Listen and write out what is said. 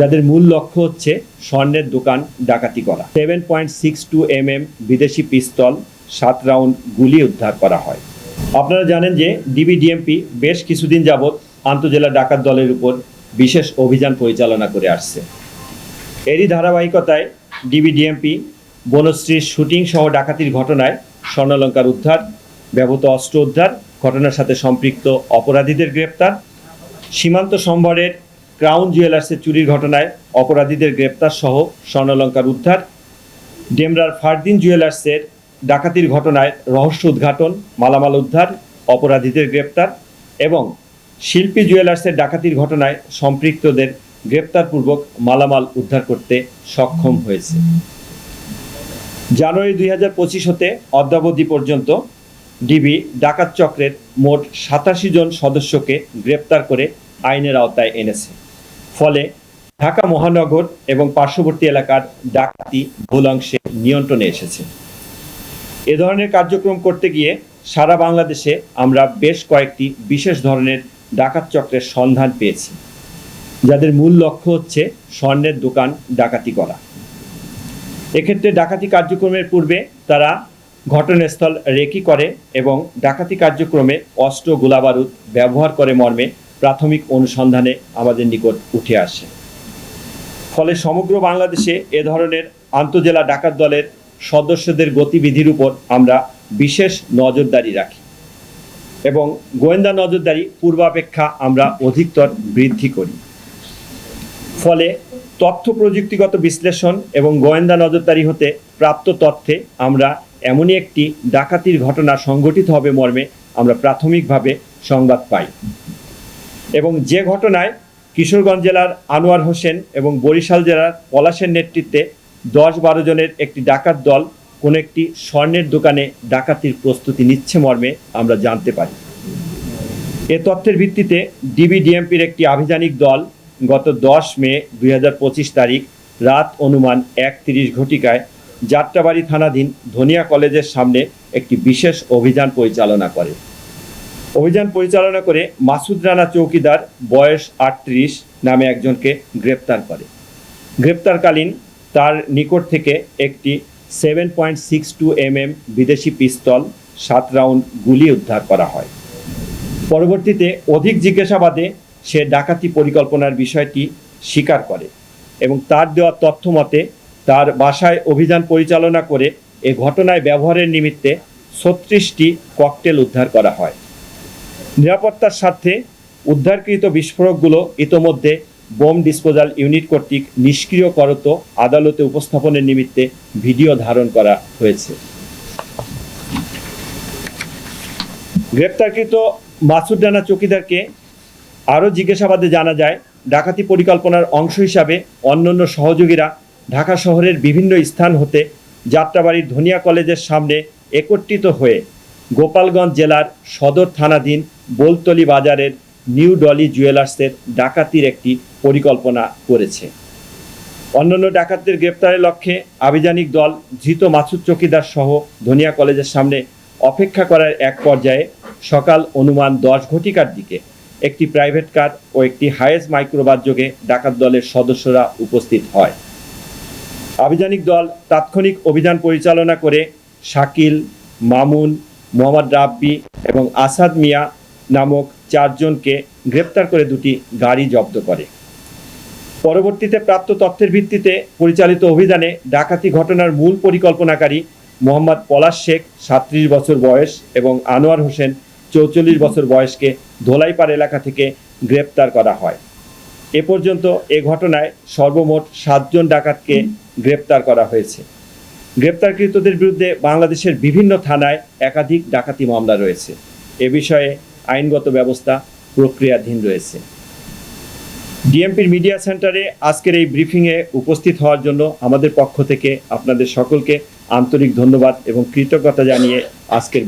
যাদের মূল লক্ষ্য হচ্ছে স্বর্ণের দোকান ডাকাতি করা। Seven point six two M M বিদেশি পিস্তল, সাত রাউন্ড গুলি উদ্ধার করা হয়। আপনারা জানেন যে ডিবিডিএমপি বেশ কিছুদিন যাবৎ আন্তজেলা ডাকাত দলের উপর বিশেষ অভিযান পরিচালনা করে আসছে। এরই ধারাবাহিকতায় ডিবিডিএমপি বনশ্রীর শুটিং সহ ডাকাতির ঘটনায় স্বর্ণালঙ্কার উদ্ধার, ব্যবহৃত অস্ত্র উদ্ধার, ঘটনার সাথে সম্পৃক্ত অপরাধীদের গ্রেপ্তার, সীমান্ত সম্বরের ক্রাউন জুয়েলার্সের চুরির ঘটনায় অপরাধীদের গ্রেপ্তার সহ স্বর্ণালঙ্কার উদ্ধার। ডেমরার ফারদিন জুয়েলার্সের ডাকাতির ঘটনায় রহস্য উদ্ঘাটন, মালামাল উদ্ধার, অপরাধীদের গ্রেপ্তার এবং শিল্পী জুয়েলার্সের ডাকাতির ঘটনায় সম্পৃক্তদের গ্রেপ্তারপূর্বক মালামাল উদ্ধার করতে সক্ষম হয়েছে। জানুয়ারি দুই হাজার পঁচিশ হতে অদ্যাবধি পর্যন্ত ডিবি ডাকাত চক্রের মোট সাতাশি জন সদস্যকে গ্রেপ্তার করে আইনের আওতায় এনেছে। ফলে ঢাকা মহানগর এবং পার্শ্ববর্তী এলাকার ডাকাতি ভুল অংশে নিয়ন্ত্রণে এসেছে। এ ধরনের কার্যক্রম করতে গিয়ে সারা বাংলাদেশে আমরা বেশ কয়েকটি বিশেষ ধরনের ডাকাত চক্রের সন্ধান পেয়েছি, যাদের মূল লক্ষ্য হচ্ছে স্বর্ণের দোকান ডাকাতি করা। এক্ষেত্রে ডাকাতি কার্যক্রমের পূর্বে তারা ঘটনাস্থল রেকি করে এবং ডাকাতি কার্যক্রমে অস্ত্র গোলাবারুদ ব্যবহার করে মর্মে প্রাথমিক অনুসন্ধানে আমাদের নিকট উঠে আসে। ফলে সমগ্র বাংলাদেশে এ ধরনের আন্তজেলা ডাকাত দলের সদস্যদের গতিবিধির উপর আমরা বিশেষ নজরদারি রাখি এবং গোয়েন্দা নজরদারি পূর্বাপেক্ষা আমরা অধিকতর বৃদ্ধি করি। ফলে তথ্য প্রযুক্তিগত বিশ্লেষণ এবং গোয়েন্দা নজরদারি হতে প্রাপ্ত তথ্যে আমরা এমনই একটি ডাকাতির ঘটনা সংঘটিত হবে মর্মে আমরা প্রাথমিকভাবে সংবাদ পাই। এবং যে ঘটনায় কিশোরগঞ্জ জেলার আনোয়ার হোসেন এবং বরিশাল জেলার পলাশের নেতৃত্বে দশ বারো জনের একটি ডাকাত দল কোনো একটি স্বর্ণের দোকানে ডাকাতির প্রস্তুতি নিচ্ছে মর্মে আমরা জানতে পারি। এ তথ্যের ভিত্তিতে ডিবিডিএমপির একটি আভিযানিক দল গত দশ মে দুই হাজার পঁচিশ তারিখ রাত অনুমান এক তিরিশ ঘটিকায় যাত্রাবাড়ি থানাধীন ধনিয়া কলেজের সামনে একটি বিশেষ অভিযান পরিচালনা করে। অভিযান পরিচালনা করে মাসুদ রানা চৌকিদার বয়স আটত্রিশ নামে একজনকে গ্রেপ্তার করে। গ্রেপ্তারকালীন তার নিকট থেকে একটি seven point six two M M বিদেশি পিস্তল সাত রাউন্ড গুলি উদ্ধার করা হয়। পরবর্তীতে অধিক জিজ্ঞাসাবাদে সে ডাকাতি পরিকল্পনার বিষয়টি স্বীকার করে এবং তার দেওয়া তথ্য মতে তার বাসায় অভিযান পরিচালনা করে এ ঘটনায় ব্যবহারের নিমিত্তে ছত্রিশটি ককটেল উদ্ধার করা হয়। নিরাপত্তার স্বার্থে উদ্ধারকৃত বিস্ফোরকগুলো ইতোমধ্যে বোম ডিসপোজাল ইউনিট কর্তৃক নিষ্ক্রিয় করত আদালতে উপস্থাপনের নিমিত্তে ভিডিও ধারণ করা হয়েছে। গ্রেপ্তারকৃত মাসুদ রানা চৌকিদারকে আরও জিজ্ঞাসাবাদে জানা যায়, ডাকাতি পরিকল্পনার অংশ হিসাবে অন্যান্য সহযোগীরা ঢাকা শহরের বিভিন্ন স্থান হতে যাত্রাবাড়ির ধনিয়া কলেজের সামনে একত্রিত হয়ে গোপালগঞ্জ জেলার সদর থানাধীন বোলতলি বাজারের নিউ ডলি জুয়েলার্সের ডাকাতির একটি পরিকল্পনা করেছে। অন্যান্য ডাকাতদের গ্রেপ্তারের লক্ষ্যে আভিযানিক দল ধৃত মাসুদ চকিদার সহ ধনিয়া কলেজের সামনে অপেক্ষা করার এক পর্যায়ে সকাল অনুমান দশ ঘটিকার দিকে একটি প্রাইভেট কার ও একটি হায়েস মাইক্রোবাস যোগে ডাকাত দলের সদস্যরা উপস্থিত হয়। আভিযানিক দল তাৎক্ষণিক অভিযান পরিচালনা করে শাকিল, মামুন, মোহাম্মদ রাব্বি এবং আসাদ মিয়া নামক চারজনকে গ্রেপ্তার করে দুটি গাড়ি জব্দ করে। পরবর্তীতে প্রাপ্ত তথ্যের ভিত্তিতে পরিচালিত অভিযানে ডাকাতি ঘটনার মূল পরিকল্পনাকারী মোহাম্মদ পলাশ শেখ সাত্রিশ বছর বয়স এবং আনোয়ার হোসেন, চৌচল্লিশ বছর বয়সকে ধোলাইপাড় এলাকা থেকে গ্রেপ্তার করা হয়। এ পর্যন্ত এ ঘটনায় সর্বমোট সাতজন ডাকাতকে গ্রেপ্তার করা হয়েছে। গ্রেপ্তারকৃতদের বিরুদ্ধে বাংলাদেশের বিভিন্ন থানায় একাধিক ডাকাতি মামলা রয়েছে। এ বিষয়ে আইনগত ব্যবস্থা প্রক্রিয়াধীন রয়েছে। ডিএমপির মিডিয়া সেন্টারে আজকের এই ব্রিফিংয়ে উপস্থিত হওয়ার জন্য আমাদের পক্ষ থেকে আপনাদের সকলকে আন্তরিক ধন্যবাদ এবং কৃতজ্ঞতা জানিয়ে আজকের